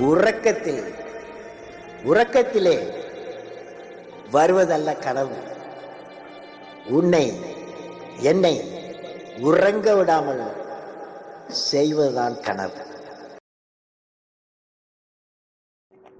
உறக்கத்தில் உறக்கத்திலே வருவதல்ல கனவு. உன்னை என்னை உறங்க விடாமல் செய்வதுதான் கனவு.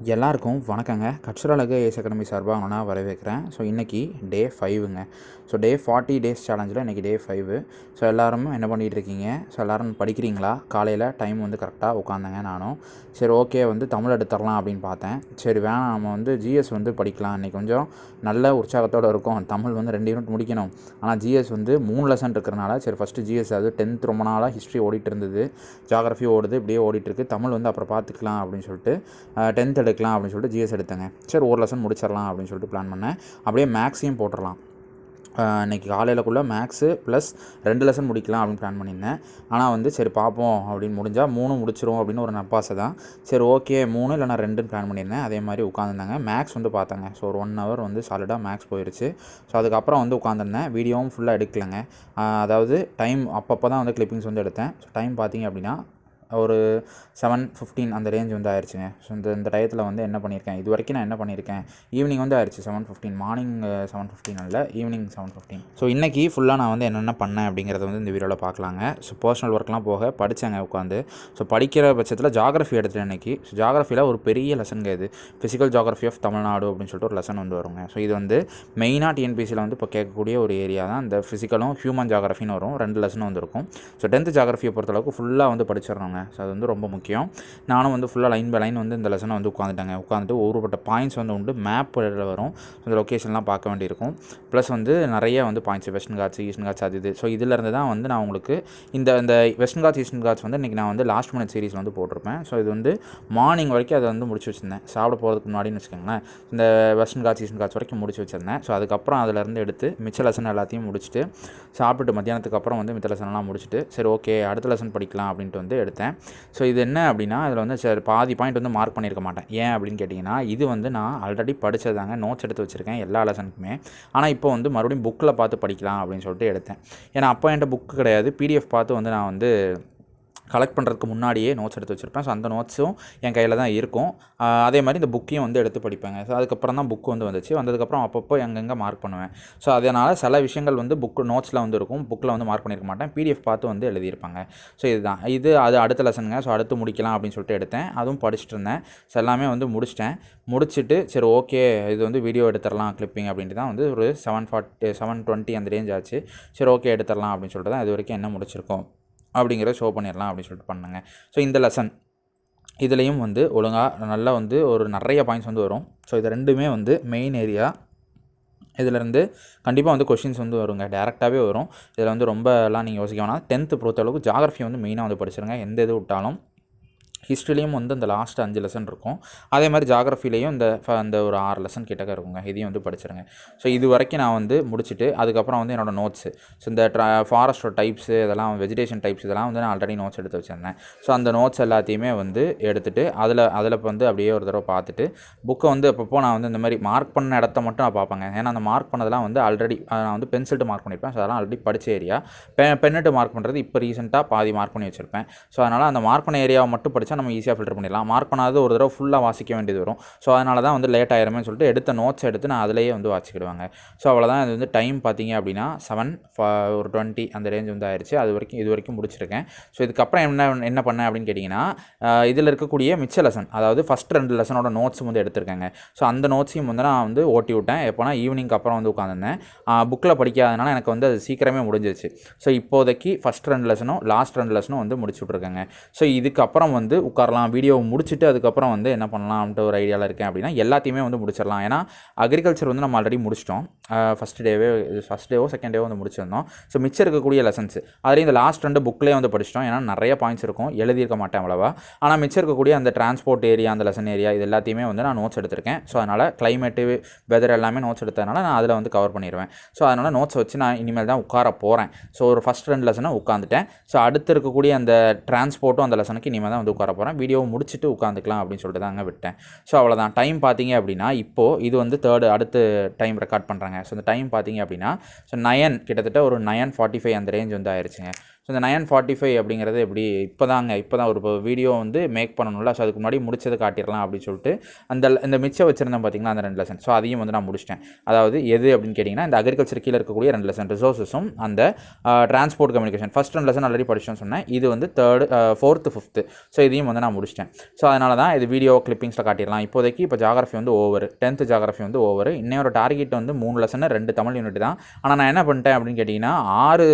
எல்லாருக்கும் வணக்கங்க. கட்சரழகு ஏஸ் அகாடமி சார்பாக நான் வரவேற்கிறேன். ஸோ இன்றைக்கி டே ஃபைவுங்க ஸோ டே ஃபார்ட்டி டேஸ் சேலஞ்சில் இன்றைக்கி டே ஃபைவு ஸோ எல்லோரும் என்ன பண்ணிகிட்டு இருக்கீங்க? ஸோ எல்லோரும் படிக்கிறீங்களா? காலையில் டைம் வந்து கரெக்டாக உட்காந்தேங்க நானும். சரி ஓகே வந்து தமிழ் எடுத்துடலாம் அப்படின்னு பார்த்தேன். சரி வேணாம் நம்ம வந்து ஜிஎஸ் வந்து படிக்கலாம். இன்றைக்கி கொஞ்சம் நல்ல உற்சாகத்தோடு இருக்கும். தமிழ் வந்து ரெண்டு யூனிட் முடிக்கணும். ஆனால் ஜிஎஸ் வந்து மூணு லெசன் இருக்கிறனால சரி ஃபஸ்ட்டு ஜிஎஸ் அது டென்த் ரொம்ப நாளாக ஹிஸ்ட்ரி ஓடிட்டு இருந்தது. ஜாகிரஃபி ஓடுது இப்படியே ஓடிட்டுருக்கு தமிழ் வந்து அப்புறம் பார்த்துக்கலாம் அப்படின்னு சொல்லிட்டு டென்த் எடுக்கலாம் அப்படின்னு சொல்லிட்டு ஜிஎஸ் எடுத்தேங்க. சரி ஒரு லெசன் முடிச்சிடலாம் அப்படின்னு சொல்லிட்டு பிளான் பண்ணேன். அப்படியே மேக்ஸையும் போட்டுடலாம். இன்றைக்கி காலையிலக்குள்ளே மேக்ஸு ப்ளஸ் ரெண்டு லெசன் முடிக்கலாம் அப்படின்னு பிளான் பண்ணியிருந்தேன். ஆனால் வந்து சரி பார்ப்போம் அப்படின்னு முடிஞ்சால் மூணு முடிச்சிரும் அப்படின்னு ஒரு நப்பாசை தான் சரி ஓகே மூணு இல்லைனா ரெண்டுன்னு பிளான் பண்ணியிருந்தேன். அதே மாதிரி உட்காந்துருந்தாங்க மேக்ஸ் வந்து பார்த்தாங்க. ஸோ ஒரு ஒன் ஹவர் வந்து சாலிடாக மேக்ஸ் போயிடுச்சு ஸோ அதுக்கப்புறம் வந்து உட்காந்துருந்தேன் வீடியோவும் ஃபுல்லாக எடுக்கலைங்க. அதாவது டைம் அப்பப்போ தான் வந்து கிளிப்பிங்ஸ் வந்து எடுத்தேன். ஸோ டைம் பார்த்தீங்க அப்படின்னா ஒரு செவன் ஃபிஃப்டீன் அந்த ரேஞ்ச் வந்து ஆயிடுச்சுங்க ஸோ இந்த இந்த டயத்தில் வந்து என்ன பண்ணியிருக்கேன் இது வரைக்கும் நான் என்ன பண்ணியிருக்கேன் ஈவினிங் வந்து ஆயிடுச்சு seven fifteen morning seven fifteen இல்லை ஈவினிங் செவன் ஃபிஃப்டீன் ஸோ இன்றைக்கி ஃபுல்லாக நான் வந்து என்னென்ன பண்ணேன் அப்படிங்கிறத வந்து இந்த வீடியோவில் பார்க்கலாங்க. ஸோ பர்சனல் ஒர்க்லாம் போக படித்தேங்க உட்காந்து ஸோ படிக்கிற பட்சத்தில் ஜாகிரஃபி எடுத்துகிட்டேன் இன்றைக்கி ஸோ ஜாகிரஃபியில் ஒரு பெரிய லெசனுங்க இது. ஃபிசிக்கல் ஜாகிரஃபி ஆஃப் தமிழ்நாடு அப்படின்னு சொல்லிட்டு ஒரு லெசன் வந்து வருங்க. ஸோ இது வந்து மெயினாக டிஎன்பிசியில் வந்து இப்போ கேட்கக்கூடிய ஒரு ஏரியா தான். இந்த ஃபிசிக்கலும் ஹியூமன் ஜாகிரஃபின்னு வரும். ரெண்டு லெசனும் வந்துருக்கும். ஸோ டென்த்து ஜாகிரஃபியை பொறுத்தளவுக்கு ஃபுல்லாக வந்து படிச்சிடணுங்க ஸோ அது வந்து ரொம்ப முக்கியம். நானும் வந்து ஃபுல்லாக லைன் பை லைன் வந்து இந்த லெசனை வந்து உட்காந்துட்டாங்க உட்காந்துட்டு ஒருபட்ட பாயிண்ட்ஸ் வந்து உண்டு. மேப் வரும். அந்த லொக்கேஷன்லாம் பார்க்க வேண்டியிருக்கும். ப்ளஸ் வந்து நிறைய வந்து points Western Ghats Eastern Ghats அது இது. ஸோ இதிலேருந்து தான் வந்து நான் உங்களுக்கு இந்த இந்த வெஸ்டர்ன் காட்ஸ் ஈஸ்டர்ன் காட்ஸ் வந்து இன்றைக்கி நான் வந்து லாஸ்ட் மினிட் சீரிஸ் வந்து போட்டிருப்பேன். ஸோ இது வந்து மார்னிங் வரைக்கும் அதை வந்து முடிச்சு வச்சிருந்தேன். சாப்பிட போகிறதுக்கு முன்னாடின்னு வச்சுக்கோங்களேன். இந்த வெஸ்டர்ன் காட்ஸ் ஈஸ்டர்ன் காட்ஸ் வரைக்கும் முடிச்சு வச்சுருந்தேன். ஸோ அதுக்கப்புறம் அதிலேருந்து எடுத்து மிச்ச லெசன் எல்லாத்தையும் முடிச்சுட்டு சாப்பிட்டுட்டு மத்தியானத்துக்கு அப்புறம் வந்து மித்த லெசன்லாம் முடிச்சுட்டு சரி ஓகே அடுத்த லெசன் படிக்கலாம் அப்படின்ட்டு வந்து எடுத்தேன். ஸோ இது என்ன அப்படின்னா அதில் வந்து சார் பாதி பாயிண்ட் வந்து மார்க் பண்ணியிருக்க மாட்டேன். ஏன் அப்படின்னு கேட்டிங்கன்னா இது வந்து நான் ஆல்ரெடி படித்ததாங்க நோட்ஸ் எடுத்து வச்சுருக்கேன் எல்லா லெசனுக்குமே ஆனால் இப்போ வந்து மறுபடியும் புக்கில் பார்த்து படிக்கலாம் அப்படின்னு சொல்லிட்டு எடுத்தேன். ஏன்னா அப்போ என்கிட்ட புக்கு கிடையாது. பிடிஎஃப் பார்த்து வந்து நான் வந்து கலெக்ட் பண்ணுறதுக்கு முன்னாடியே நோட்ஸ் எடுத்து வச்சுருப்பேன். ஸோ அந்த நோட்ஸும் என் கையில் தான் இருக்கும். அதே மாதிரி இந்த புக்கையும் வந்து எடுத்து படிப்பேங்க. ஸோ அதுக்கப்புறம் தான் புக்கு வந்து வந்துச்சு. வந்ததுக்கப்புறம் அப்பப்போ எங்கெங்கே மார்க் பண்ணுவேன். ஸோ அதனால் சில விஷயங்கள் வந்து புக்கு நோட்ஸில் வந்து இருக்கும். புக்கில் வந்து மார்க் பண்ணியிருக்க மாட்டேன். பிடிஎஃப் பார்த்து வந்து எழுதியிருப்பாங்க. ஸோ இதுதான். இது அது அடுத்த லெசனுங்க ஸோ அடுத்து முடிக்கலாம் அப்படின்னு சொல்லிட்டு எடுத்தேன். அதுவும் படிச்சுட்டு இருந்தேன். ஸோ எல்லாமே வந்து முடிச்சிட்டேன். முடிச்சுட்டு சரி ஓகே இது வந்து வீடியோ எடுத்துடலாம் கிளிப்பிங் அப்படின்ட்டு தான் வந்து ஒரு செவன் ஃபார்ட்டி செவன் டுவெண்ட்டி அந்த ரேஞ்ச் ஆச்சு. சரி ஓகே எடுத்துடலாம் அப்படின்னு சொல்லிட்டு தான் இது வரைக்கும் என்ன முடிச்சிருக்கோம். அப்படிங்கிறத ஷோ பண்ணிடலாம் அப்படின்னு சொல்லிட்டு பண்ணுங்க. ஸோ இந்த லெசன் இதுலேயும் வந்து ஒழுங்காக நல்லா வந்து ஒரு நிறைய பாயிண்ட்ஸ் வந்து வரும். ஸோ இது ரெண்டுமே வந்து மெயின் ஏரியா இதிலேருந்து கண்டிப்பாக வந்து கொஷின்ஸ் வந்து வருங்க. டேரெக்டாகவே வரும். இதில் வந்து ரொம்பலாம் நீங்கள் யோசிக்க வேணாம். டென்த்து பொறுத்தளவுக்கு ஜாகிரஃபி வந்து மெயினாக வந்து படிச்சிருங்க. எந்த இது விட்டாலும். ஹிஸ்ட்ரிலையும் வந்து இந்த லாஸ்ட் அஞ்சு லெசன் இருக்கும். அதே மாதிரி ஜாகிரஃபிலையும் இந்த ஃப- அந்த ஒரு ஆறு லெசன் கிட்டக்க இருக்குங்க. இதையும் வந்து படிச்சிருங்க. ஸோ இது வரைக்கும் நான் வந்து முடிச்சுட்டு அதுக்கப்புறம் வந்து என்னோடய நோட்ஸு ஸோ இந்த ட்ரா ஃபாரஸ்டோட டைப்ஸு இதெல்லாம் வெஜிடேஷன் டைப்ஸ் இதெல்லாம் வந்து நான் ஆல்ரெடி நோட்ஸ் எடுத்து வச்சிருந்தேன். ஸோ அந்த நோட்ஸ் எல்லாத்தையுமே வந்து எடுத்துகிட்டு அதில் அதில் வந்து அப்படியே ஒரு தடவை பார்த்துட்டு புக்கை வந்து அப்பப்போ நான் வந்து இந்த மாதிரி மார்க் பண்ண இடத்த மட்டும் நான் பார்ப்பேங்க. ஏன்னா அந்த மார்க் பண்ணதெல்லாம் வந்து ஆல்ரெடி நான் வந்து பென்சில்ட்டு மார்க் பண்ணியிருப்பேன் ஸோ அதெல்லாம் ஆல்ரெடி படித்த ஏரியா பெ பென்னிட்டு மார்க் பண்ணுறது இப்போ ரீசெண்டாக பாதி மார்க் பண்ணி வச்சுருப்பேன். ஸோ அதனால் அந்த மார்க் பண்ண ஏரியாவை மட்டும் படித்தா நம்ம ஈஸியாக ஃபில்டர் பண்ணிடலாம். மார்க் பண்ணாத ஒரு தடவை ஃபுல்லாக வாசிக்க வேண்டியது வரும். ஸோ அதனால தான் வந்து லேட் ஆயிருமே சொல்லிட்டு எடுத்த நோட்ஸ் எடுத்து நான் அதிலேயே வந்து வாசிக்கிடுவாங்க. ஸோ அவ்வளோதான் இது வந்து டைம் பார்த்தீங்க அப்படின்னா செவன் ஒரு டுவெண்ட்டி அந்த ரேஞ்ச் வந்து ஆயிடுச்சு அது வரைக்கும் இது வரைக்கும் முடிச்சிருக்கேன். ஸோ இதுக்கப்புறம் என்ன என்ன பண்ணேன் அப்படின்னு கேட்டிங்கன்னா இதில் இருக்கக்கூடிய மிச்ச லெசன் அதாவது ஃபஸ்ட் ரெண்டு லெசனோட நோட்ஸ் வந்து எடுத்திருக்கேங்க. ஸோ அந்த நோட்ஸையும் வந்து நான் வந்து ஓட்டி விட்டேன். எப்போனா ஈவினிங்க்கு அப்புறம் வந்து உட்காந்துருந்தேன். புக்கில் படிக்காதனால எனக்கு வந்து அது சீக்கிரமே முடிஞ்சிச்சு ஸோ இப்போதைக்கு ஃபஸ்ட் ரெண்டு லெசனும் லாஸ்ட் ரெண்டு லெசனும் வந்து முடிச்சு விட்ருக்கேங்க ஸோ இதுக்கப்புறம் வந்து உட்காரலாம் வீடியோ முடிச்சுட்டு அதுக்கப்புறம் வந்து என்ன பண்ணலாம்ன்ட்டு ஒரு ஐடியாவில் இருக்கேன் அப்படின்னா எல்லாத்தையுமே வந்து முடிச்சிடலாம். ஏன்னா அக்ரிகல்ச்சர் வந்து நம்ம ஆல்ரெடி முடிச்சிட்டோம். ஃபஸ்ட் டேவே ஃபஸ்ட் டேவோ செகண்ட் டேவோ வந்து முடிச்சிருந்தோம். ஸோ மிச்சம் இருக்கக்கூடிய லெசன்ஸ் அதுலேயும் இந்த லாஸ்ட் ரெண்டு புக்லேயே வந்து படிச்சிட்டோம். ஏன்னா நிறைய பாயிண்ட்ஸ் இருக்கும். எழுதியிருக்க மாட்டேன் அவ்வளோவா. ஆனால் மிச்சம் இருக்கக்கூடிய அந்த டிரான்ஸ்போர்ட் ஏரியா அந்த லெசன் ஏரியா இது எல்லாத்தையுமே வந்து நான் நோட்ஸ் எடுத்திருக்கேன். ஸோ அதனால் கிளைமேட்டு வெதர் எல்லாமே நோட்ஸ் எடுத்ததுனால நான் அதில் வந்து கவர் பண்ணிடுவேன் ஸோ அதனால் நோட்ஸ் வச்சு நான் இனிமேல் தான் உட்கார போகிறேன் ஸோ ஒரு ஃபஸ்ட் ரெண்டு லெசனை உட்காந்துட்டேன் ஸோ அடுத்து இருக்கக்கூடிய அந்த டிரான்ஸ்போர்ட்டும் அந்த லெசனுக்கு இனிமேல் தான் வந்து உட்கார போகிறேன் வீடியோவை முடிச்சுட்டு உட்காந்துக்கலாம் அப்படின்னு சொல்லிட்டு தாங்க விட்டேன். ஸோ அவ்வளோதான் டைம் பார்த்தீங்க அப்படின்னா இப்போது இது வந்து தேர்டு அடுத்து டைம் ரெக்கார்ட் பண்ணுறாங்க ஸோ இந்த டைம் பார்த்தீங்க அப்படின்னா ஸோ நயன் கிட்டத்தட்ட ஒரு நயன் ஃபார்ட்டி ஃபைவ் அந்த ரேஞ்ச் வந்து ஆயிடுச்சுங்க ஸோ இந்த நயன் ஃபார்ட்டி ஃபைவ் அப்படிங்கிறது எப்படி இப்போ தாங்க இப்போ தான் ஒரு வீடியோ வந்து மேக் பண்ணணும்ல. ஸோ அதுக்கு முன்னாடி முடிச்சதை காட்டிடலாம் அப்படின்னு சொல்லிட்டு அந்த இந்த மிச்சம் வச்சுருந்தேன் பார்த்தீங்கன்னா அந்த ரெண்டு லெசன் ஸோ அதையும் வந்து நான் முடிச்சிட்டேன். அதாவது எது அப்படின்னு கேட்டிங்கன்னா இந்த அக்ரிகல்ச்சர் கீழே இருக்கக்கூடிய ரெண்டு லெசன் ரிசோர்ஸஸும் அந்த டிரான்ஸ்போர்ட் கம்யூனிகேஷன் ஃபஸ்ட் ரெண்டு லெசன் ஆல்ரெடி படிச்சோம்னு சொன்னேன். இது வந்து தேர்டு ஃபோர்த்து ஃபிஃப்த்து ஸோ இது இதையும் வந்து நான் முடிச்சிட்டேன். ஸோ அதனால தான் இது வீடியோ கிளிப்பிங்ஸில் காட்டிடலாம். இப்போதைக்கு இப்போ ஜாகிரஃபி வந்து ஓவர் டென்த்து ஜாகிரஃபி வந்து ஓவர் இன்னொரு டார்கெட் வந்து மூணு லெசன் ரெண்டு தமிழ் யூனிட் தான். ஆனால் நான் என்ன பண்ணிட்டேன் அப்படின்னு கேட்டிங்கன்னா ஆறு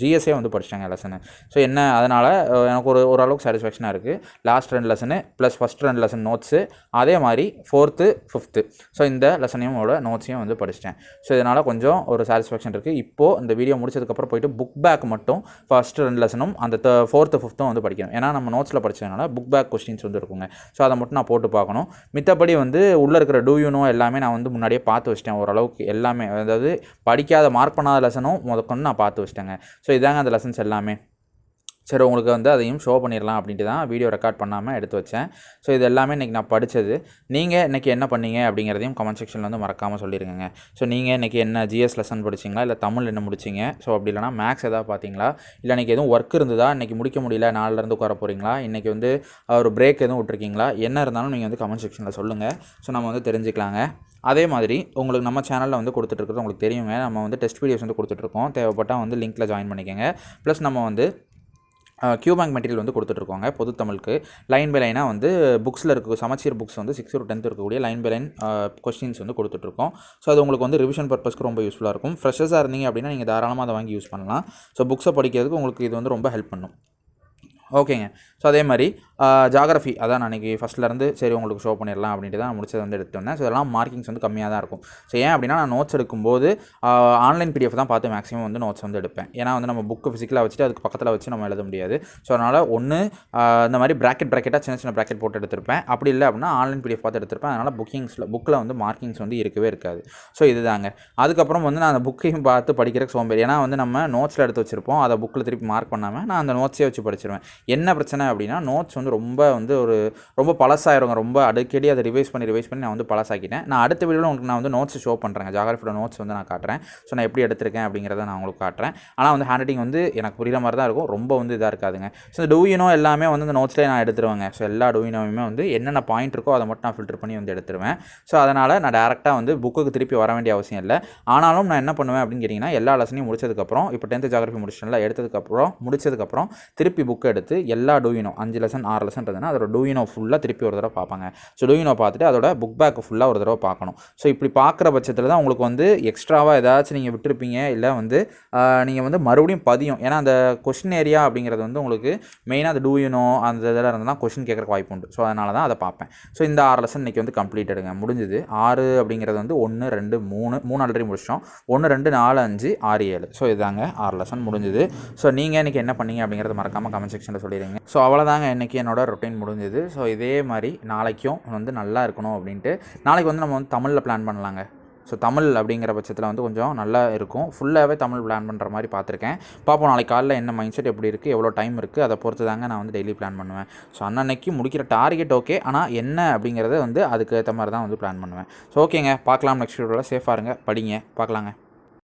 ஜிஎஸ்ஏ வந்து படிச்சிட்டாங்க லெசனு ஸோ என்ன அதனால் எனக்கு ஒரு ஓரளவுக்கு சாட்டிஸ்ஃபேக்ஷனாக இருக்குது லாஸ்ட் ரெண்டு லெசனு ப்ளஸ் ஃபஸ்ட் ரெண்டு லெசன் நோட்ஸு அதே மாதிரி ஃபோர்த்து ஃபிஃப்த்து ஸோ இந்த லெசனையும் நோட்ஸையும் வந்து படிச்சிட்டேன். ஸோ இதனால் கொஞ்சம் ஒரு சாட்டிஸ்ஃபேக்ஷன் இருக்குது இப்போது இந்த வீடியோ முடிச்சதுக்கப்புறம் போயிட்டு புக் பேக் மட்டும் ஃபஸ்ட்டு ரெண்டு லெசனும் அந்த ஃபோர்த்து ஃபிஃப்த்தும் வந்து படிக்கணும். ஏன்னா நம்ம நோட்ஸில் படிச்சதுனால புக் பேக் கொஸ்டின்ஸ் வந்து இருக்குங்க. ஸோ அதை மட்டும் நான் போட்டு பார்க்கணும். மித்தபடி வந்து உள்ளே இருக்கிற டூ யூனோ எல்லாமே நான் வந்து முன்னாடியே பார்த்து வச்சிட்டேன். ஓரளவுக்கு எல்லாமே அதாவது படிக்காத மார்க் பண்ணாத லெசனும் முதற்கொண்டு நான் பார்த்து வச்சிட்டேங்க. ஸோ இதாங்க அந்த லெசன்ஸ் எல்லாமே. சரி உங்களுக்கு வந்து அதையும் ஷோ பண்ணிடலாம் அப்படின்ட்டு தான் வீடியோ ரெக்கார்ட் பண்ணாமல் எடுத்து வச்சேன். ஸோ இது எல்லாமே இன்றைக்கி நான் படித்தது நீங்கள் இன்றைக்கி என்ன பண்ணீங்க அப்படிங்கிறதையும் கமெண்ட் செக்ஷனில் வந்து மறக்காமல் சொல்லிடுங்க ஸோ நீங்கள் இன்றைக்கி என்ன ஜிஎஸ் லெசன் படிச்சிங்களா? இல்லை தமிழ் என்ன முடிச்சிங்க? ஸோ அப்படி இல்லைனா மேக்ஸ் எதாவது பார்த்தீங்களா இல்லை இன்றைக்கி எதுவும் ஒர்க் இருந்ததா? இன்றைக்கி முடிக்க முடியல நாளிலேருந்து உட்கார போகிறீங்களா இன்றைக்கி வந்து ஒரு பிரேக் எதுவும் விட்ருக்கீங்களா என்ன இருந்தாலும் நீங்கள் வந்து கமெண்ட் செக்ஷனில் சொல்லுங்கள் ஸோ நம்ம வந்து தெரிஞ்சுக்கலாங்க. அதே மாதிரி உங்களுக்கு நம்ம சேனலில் வந்து கொடுத்துட்ருக்குறது உங்களுக்கு தெரியுங்க. நம்ம வந்து டெஸ்ட் வீடியோஸ் வந்து கொடுத்துட்ருக்கோம் தேவைப்பட்டால் வந்து லிங்க்கில் ஜாயின் பண்ணிக்கோங்க. ப்ளஸ் நம்ம வந்து கியூபேங்க் மெட்டீரியல் வந்து கொடுத்துட்ருக்கோங்க பொது தமிழுக்கு லைன் பை லைனாக வந்து புக்ஸில் இருக்க சமச்சீர் புக்ஸ் வந்து சிக்ஸ் ஒரு டென்த் இருக்கக்கூடிய லைன் பை லைன் கொஸ்டின்ஸ் வந்து கொடுத்துட்ருக்கோம். ஸோ அது உங்களுக்கு வந்து ரிவிஷன் பர்பஸ்க்கு ரொம்ப யூஸ்ஃபுல்லாக இருக்கும். ஃப்ரெஷர்ஸாக இருந்தீங்க அப்படின்னா நீங்கள் தாராளமாக அதை வாங்கி யூஸ் பண்ணலாம். ஸோ புக்ஸை படிக்கிறதுக்கு உங்களுக்கு இது வந்து ரொம்ப ஹெல்ப் பண்ணும். ஓகேங்க அதே மாதிரி ஜாகிரஃபி அதான் நான் இன்றைக்கி ஃபஸ்ட்லேருந்து சரி உங்களுக்கு ஷோ பண்ணிடலாம் அப்படின்ட்டு தான் முடிச்சது வந்து எடுத்து வந்தேன். ஸோ இதெல்லாம் மார்க்கிங்ஸ் வந்து கம்மியாக தான் இருக்கும். ஸோ ஏன் அப்படின்னா நான் நோட்ஸ் எடுக்கும்போது ஆன்லைன் பிடிஎஃப் தான் பார்த்து மேக்ஸிமம் வந்து நோட்ஸ் வந்து எடுப்பேன். ஏன்னா வந்து நம்ம புக்கு ஃபிசிக்கலாக வச்சுட்டு அதுக்கு பக்கத்தில் வச்சு நம்ம எழுத முடியாது. ஸோ அதனால் ஒன்று இந்த மாதிரி ப்ராக்கெட் ப்ராக்கெட்டாக சின்ன சின்ன ப்ராக்கெட் போட்டு எடுத்திருப்பேன். அப்படி இல்லை அப்படின்னா ஆன்லைன் பிடிஎஃப் பார்த்து எடுத்திருப்பேன். அதனால் புக்கிங்ஸில் புக்கில் வந்து மார்க்கிங்ஸ் வந்து இருக்கவே இருக்காது. ஸோ இதுதாங்க. அதுக்கப்புறம் வந்து நான் அந்த புக்கையும் பார்த்து படிக்கிறக்கு சோம்பேறி. ஏன்னா வந்து நம்ம நோட்ஸில் எடுத்து வச்சுருப்போம். அதை புக்கில் திருப்பி மார்க் பண்ணாமல் நான் அந்த நோட்ஸே வச்சு படிச்சிருவேன். என்ன பிரச்சனை அப்படின்னா நோட்ஸ் வந்து ரொம்ப வந்து ஒரு ரொம்ப பழசாயிருங்க. ரொம்ப அடிக்கடி அதை ரிவைஸ் பண்ணி ரிவைஸ் பண்ணி நான் வந்து பழசாக்கிட்டேன். நான் அடுத்த வீடியோவில் உங்களுக்கு நான் வந்து நோட்ஸ் ஷோ பண்ணுறேன் ஜாகிரஃபியோட நோட்ஸ் வந்து நான் காட்டுறேன். ஸோ நான் எப்படி எடுத்திருக்கேன் அப்படிங்கிறத நான் உங்களுக்கு காட்டுறேன். ஆனால் வந்து ஹேண்ட் ரைட்டிங் வந்து எனக்கு புரிகிற மாதிரி தான் இருக்கும். ரொம்ப வந்து இதாக இருக்காதுங்க. ஸோ இந்த டூயினோ எல்லாமே வந்து இந்த நோட்ஸ்லேயே நான் எடுத்துருவேங்க. ஸோ எல்லா டூயினோவுமே வந்து என்னென்ன பாயிண்ட் இருக்கோ அதை மட்டும் நான் ஃபில்டர் பண்ணி வந்து எடுத்துருவேன். ஸோ அதனால் நான் டேரெக்டாக வந்து புக்குக்கு திருப்பி வர வேண்டிய அவசியம் இல்லை. ஆனாலும் நான் என்ன பண்ணுவேன் அப்படின்னு கேட்டிங்கன்னா எல்லா லெசனையும் முடிச்சதுக்கப்புறம் இப்போ டென்த்து ஜாகிரஃபி முடிச்சிட்டேன்ல எடுத்ததுக்கப்புறம் முடிச்சதுக்கப்புறம் திருப்பி புக் எடுத்து எல்லா டூ டூயினோ அஞ்சு லெசன் ஆறு லெசன் இருந்ததுன்னா அதோட டூயினோ ஃபுல்லாக திருப்பி ஒரு தடவை பார்ப்பாங்க. ஸோ டூயினோ பார்த்துட்டு அதோட புக் பேக் ஃபுல்லாக ஒரு தடவை பார்க்கணும். ஸோ இப்படி பார்க்குற பட்சத்தில் தான் உங்களுக்கு வந்து எக்ஸ்ட்ராவாக ஏதாச்சும் நீங்கள் விட்டுருப்பீங்க. இல்லை வந்து நீங்கள் வந்து மறுபடியும் பதியும். ஏன்னா அந்த கொஷின் ஏரியா அப்படிங்கிறது வந்து உங்களுக்கு மெயினாக அந்த டூயினோ அந்த இதெல்லாம் இருந்ததுன்னா கொஷின் கேட்குறக்கு வாய்ப்பு உண்டு. ஸோ அதனால தான் அதை பார்ப்பேன். ஸோ இந்த ஆறு லெசன் இன்றைக்கி வந்து கம்ப்ளீட் எடுங்க. முடிஞ்சுது. ஆறு அப்படிங்கிறது வந்து ஒன்று ரெண்டு மூணு மூணு ஆல்ரெடி முடிச்சிட்டோம். ஒன்று ரெண்டு நாலு அஞ்சு ஆறு ஏழு. ஸோ இதாங்க ஆறு லெசன் முடிஞ்சுது. ஸோ நீங்கள் இன்றைக்கி என்ன பண்ணீங்க அப்படிங்கிறத மறக்காமல் கமெண்ட் செக்ஷனில் சொல்லிடுங்க. ஸோ அவ்வளோதாங்க இன்றைக்கி என்னோட ரொட்டீன் முடிஞ்சுது. ஸோ இதே மாதிரி நாளைக்கும் வந்து நல்லா இருக்கணும் அப்படின்ட்டு நாளைக்கு வந்து நம்ம வந்து தமிழில் பிளான் பண்ணலாங்க. ஸோ தமிழ் அப்படிங்கிற பட்சத்தில் வந்து கொஞ்சம் நல்லா இருக்கும். ஃபுல்லாகவே தமிழ் பிளான் பண்ணுற மாதிரி பார்த்துருக்கேன். பார்ப்போம் நாளைக்கு காலைல என்ன மைண்ட் செட் எப்படி இருக்குது எவ்வளோ டைம் இருக்குது அதை பொறுத்து தாங்க நான் வந்து டெய்லி பிளான் பண்ணுவேன். ஸோ அன்னன்னைக்கு முடிக்கிற டார்கெட் ஓகே ஆனால் என்ன அப்படிங்கிறத வந்து அதுக்கு ஏற்ற மாதிரி தான் வந்து பிளான் பண்ணுவேன். ஸோ ஓகேங்க பார்க்கலாம். நெக்ஸ்ட் வீடியோவில் சேஃபாக இருங்க. படிங்க. பார்க்கலாங்க.